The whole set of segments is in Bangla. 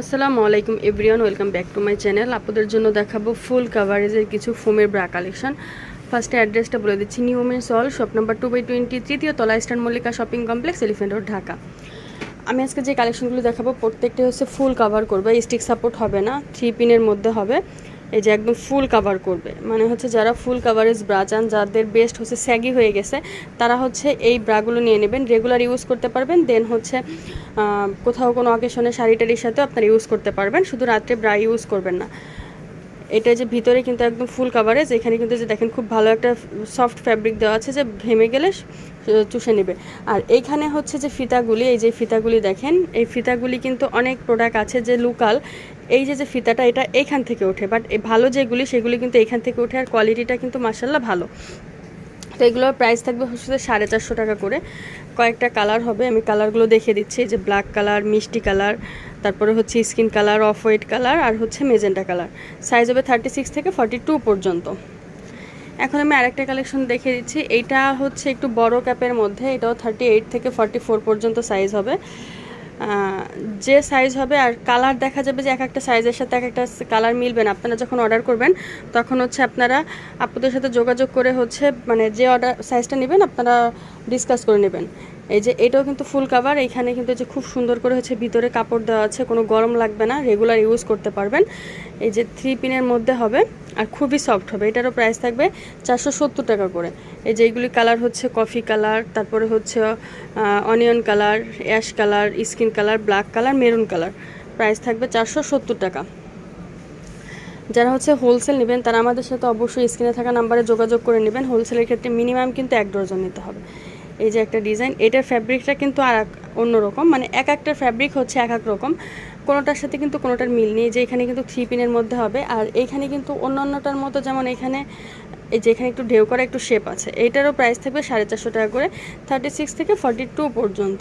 আসসালামু আলাইকুম everyone, welcome back to my channel. আপনাদের জন্য দেখাবো ফুল কাভারেজের কিছু ফোমের ব্রা কালেকশন। ফার্স্টে অ্যাড্রেসটা বলে দিচ্ছি new women's hall shop number two by twenty তৃতীয় তলা eastern Mallika shopping complex elephant road Dhaka. আমি আজকে যে কালেকশনগুলো দেখাবো প্রত্যেকটা হচ্ছে ফুল কাভার করবে স্টিক সাপোর্ট হবে না থ্রি পিনের মধ্যে হবে। এই যে একদম ফুল কাভার করবে। মানে হচ্ছে যারা ফুল কাভারেজ ব্রা চান, যাদের বেস্ট হচ্ছে স্যাগি হয়ে গেছে, তারা হচ্ছে এই ব্রাগুলো নিয়ে নেবেন। রেগুলার ইউজ করতে পারবেন দেন হচ্ছে কোথাও কোনো অকেশনে শাড়ি টাড়ির সাথেও আপনারা ইউজ করতে পারবেন। শুধু রাত্রে ব্রা ইউজ করবেন না। এটা যে ভিতরে কিন্তু একদম ফুল কাভারেজ এখানে কিন্তু যে দেখেন খুব ভালো একটা সফট ফ্যাব্রিক দেওয়া আছে যে ঘেমে গেলে চুষে নেবে। আর এইখানে হচ্ছে যে ফিতাগুলি, এই যে ফিতাগুলি দেখেন, এই ফিতাগুলি কিন্তু অনেক প্রোডাক্ট আছে যে লোকাল এই যে যে ফিতাটা এটা এইখান থেকে ওঠে। বাট ভালো যেগুলি, সেগুলি কিন্তু এইখান থেকে ওঠে আর কোয়ালিটিটা কিন্তু মাসাল্লাহ ভালো। তো এগুলোর প্রাইস থাকবে হচ্ছে সাড়ে চারশো টাকা করে। কয়েকটা কালার হবে, আমি কালারগুলো দেখে দিচ্ছি, যে ব্ল্যাক কালার মিষ্টি কালার তারপরে হচ্ছে skin colour, off white colour আর হচ্ছে মেজেন্টা কালার। সাইজ হবে থার্টি সিক্স থেকে ফর্টি টু পর্যন্ত। এখন আমি আরেকটা কালেকশন দেখিয়ে দিচ্ছি। এইটা হচ্ছে একটু বড় ক্যাপের মধ্যে। এটাও থার্টি এইট থেকে ফর্টি ফোর পর্যন্ত সাইজ হবে। যে সাইজ হবে আর কালার দেখা যাবে যে এক একটা সাইজের সাথে এক একটা কালার মিলবে না। আপনারা যখন অর্ডার করবেন, তখন হচ্ছে আপনারা আপুদের সাথে যোগাযোগ করে হচ্ছে মানে যে অর্ডার সাইজটা নেবেন, আপনারা ডিসকাস করে নেবেন। এই যে এটাও কিন্তু ফুল কাভার এখানে কিন্তু যে খুব সুন্দর করে হচ্ছে ভিতরে কাপড় দেওয়া আছে, কোনো গরম লাগবে না রেগুলার ইউজ করতে পারবেন। এই যে থ্রি পিনের মধ্যে হবে, আর খুবই সফট হবে, এটারও প্রাইস থাকবে চারশো সত্তর টাকা করে। এই যে এইগুলি কালার হচ্ছে কফি কালার তারপরে হচ্ছে onion colour ash colour skin colour black colour maroon colour price থাকবে চারশো সত্তর টাকা। যারা হচ্ছে হোলসেল নেবেন, তারা আমাদের সাথে অবশ্যই স্ক্রিনে থাকা নাম্বারে যোগাযোগ করে নেবেন। হোলসেলের ক্ষেত্রে মিনিমাম কিন্তু এক ডজন নিতে হবে। এই যে একটা ডিজাইন, এটার ফ্যাব্রিকটা কিন্তু আর অন্যরকম মানে এক একটা ফ্যাব্রিক হচ্ছে এক এক রকম। কোনোটার সাথে কিন্তু কোনোটার মিল নেই, যে এখানে কিন্তু থ্রি পিনের মধ্যে হবে। আর এইখানে কিন্তু অন্য অন্যটার মতো যেমন এখানে, এই যে এখানে একটু ঢেউ করা একটু শেপ আছে এইটারও প্রাইস থাকবে সাড়ে চারশো টাকা করে থার্টি সিক্স থেকে ফর্টি টু পর্যন্ত।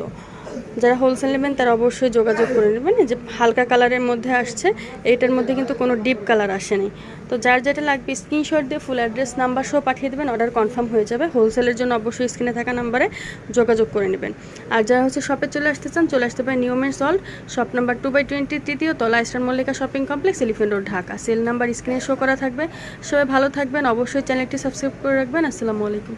যারা হোলসেল নেবেন তারা অবশ্যই যোগাযোগ করে নেবেন। যে হালকা কালারের মধ্যে আসছে, এইটার মধ্যে কিন্তু কোনো ডিপ কালার আসেনি। তো যার যেটা লাগবে স্ক্রিনশট দিয়ে ফুল অ্যাড্রেস নাম্বার সহ পাঠিয়ে দেবেন অর্ডার কনফার্ম হয়ে যাবে। হোলসেলের জন্য অবশ্যই স্ক্রিনে থাকা নাম্বারে যোগাযোগ করে নেবেন। আর যারা হচ্ছে শপে চলে আসতে চান, চলে আসতে পারেন নিয়মের সল shop number two by twenty তৃতীয় তলা eastern Mallika shopping complex elephant road Dhaka. Cell number স্ক্রিনে শো করা থাকবে। সবাই ভালো থাকবেন। অবশ্যই চ্যানেলটি সাবস্ক্রাইব করে রাখবেন। আসসালামু আলাইকুম।